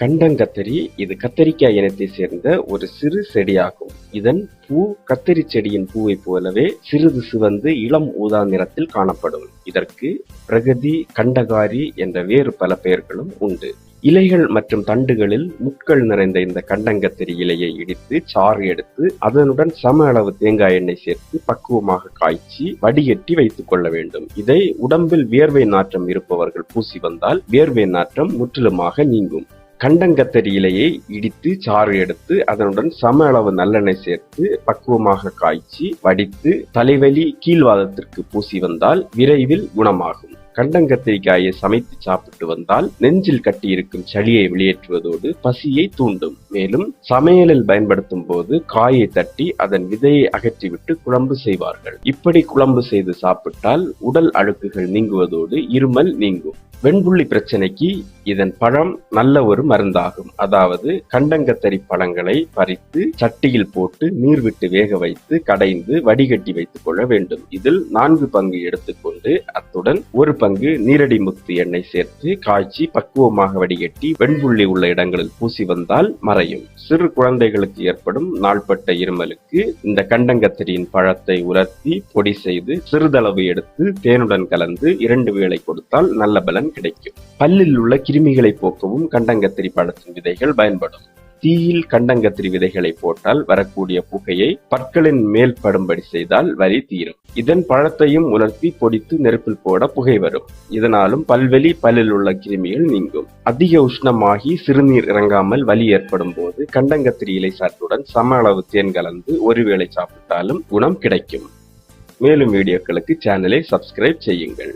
கண்டங்கத்தரி இது கத்தரிக்காய் இனத்தை சேர்ந்த ஒரு சிறு செடியாகும். இதன் பூ கத்தரி செடியின் பூவை போலவே சிறிது சிவந்து இளம் ஊதா நிறத்தில் காணப்படும். இதற்கு பிரகதி கண்டகாரி என்ற வேறு பல பெயர்களும் உண்டு. இலைகள் மற்றும் தண்டுகளில் முட்கள் நிறைந்த இந்த கண்டங்கத்திரி இலையை இடித்து சாறு எடுத்து அதனுடன் சம அளவு தேங்காய் எண்ணெய் சேர்த்து பக்குவமாக காய்ச்சி வடிகட்டி வைத்துக் கொள்ள வேண்டும். இதை உடம்பில் வியர்வை நாற்றம் இருப்பவர்கள் பூசி வந்தால் வியர்வை நாற்றம் முற்றிலுமாக நீங்கும். கண்டங்கத்தரி இலையை இடித்து சாறு எடுத்து அதனுடன் சம அளவு நல்லெண்ணெய் சேர்த்து பக்குவமாக காய்ச்சி வடித்து தலைவலி கீழ்வாதத்திற்கு பூசி வந்தால் விரைவில் குணமாகும். கண்டங்கத்திரிக்காயை சமைத்து சாப்பிட்டு வந்தால் நெஞ்சில் கட்டியிருக்கும் சளியை வெளியேற்றுவதோடு பசியை தூண்டும். மேலும் சமையலில் பயன்படுத்தும் போது காயை தட்டி அதன் விதையை அகற்றிவிட்டு குழம்பு செய்வார்கள். இப்படி குழம்பு செய்து சாப்பிட்டால் உடல் அழுக்குகள் நீங்குவதோடு இருமல் நீங்கும். வெண்புள்ளி பிரச்சனைக்கு இதன் பழம் நல்ல ஒரு மருந்தாகும். அதாவது கண்டங்கத்தரி பழங்களை பறித்து சட்டியில் போட்டு நீர் விட்டு வேக வைத்து கடைந்து வடிகட்டி வைத்துக் கொள்ள வேண்டும். இதில் நான்கு பங்கு எடுத்துக்கொண்டு அத்துடன் ஒரு பங்கு நீரடி முத்து எண்ணெய் சேர்த்து காய்ச்சி பக்குவமாக வடிகட்டி வெண்புள்ளி உள்ள இடங்களில் பூசி வந்தால் மறையும். சிறு குழந்தைகளுக்கு ஏற்படும் நாள்பட்ட இருமலுக்கு இந்த கண்டங்கத்திரியின் பழத்தை உலர்த்தி பொடி செய்து சிறிதளவு எடுத்து தேனுடன் கலந்து இரண்டு வேளை கொடுத்தால் நல்ல பலன் பலன் கிடைக்கும். பல்லில் உள்ள கிருமிகளை போக்கவும் கண்டங்கத்திரி பழத்தின் விதைகள் பயன்படும். தீயில் கண்டங்கத்திரி விதைகளை போட்டால் வரக்கூடிய புகையை பற்களின் மேல் படும்படி செய்தால் வலி தீரும். இதன் பழத்தையும் உலர்த்தி பொடித்து நெருப்பில் போட புகை வரும். இதனாலும் பல்வெளி பல்லில் உள்ள கிருமிகள் நீங்கும். அதிக உஷ்ணமாகி சிறுநீர் இறங்காமல் வலி ஏற்படும் போது கண்டங்கத்திரி இலை சாற்றுடன் சம அளவு தேன் கலந்து ஒருவேளை சாப்பிட்டாலும் குணம் கிடைக்கும். மேலும் வீடியோக்களுக்கு சேனலை சப்ஸ்கிரைப் செய்யுங்கள்.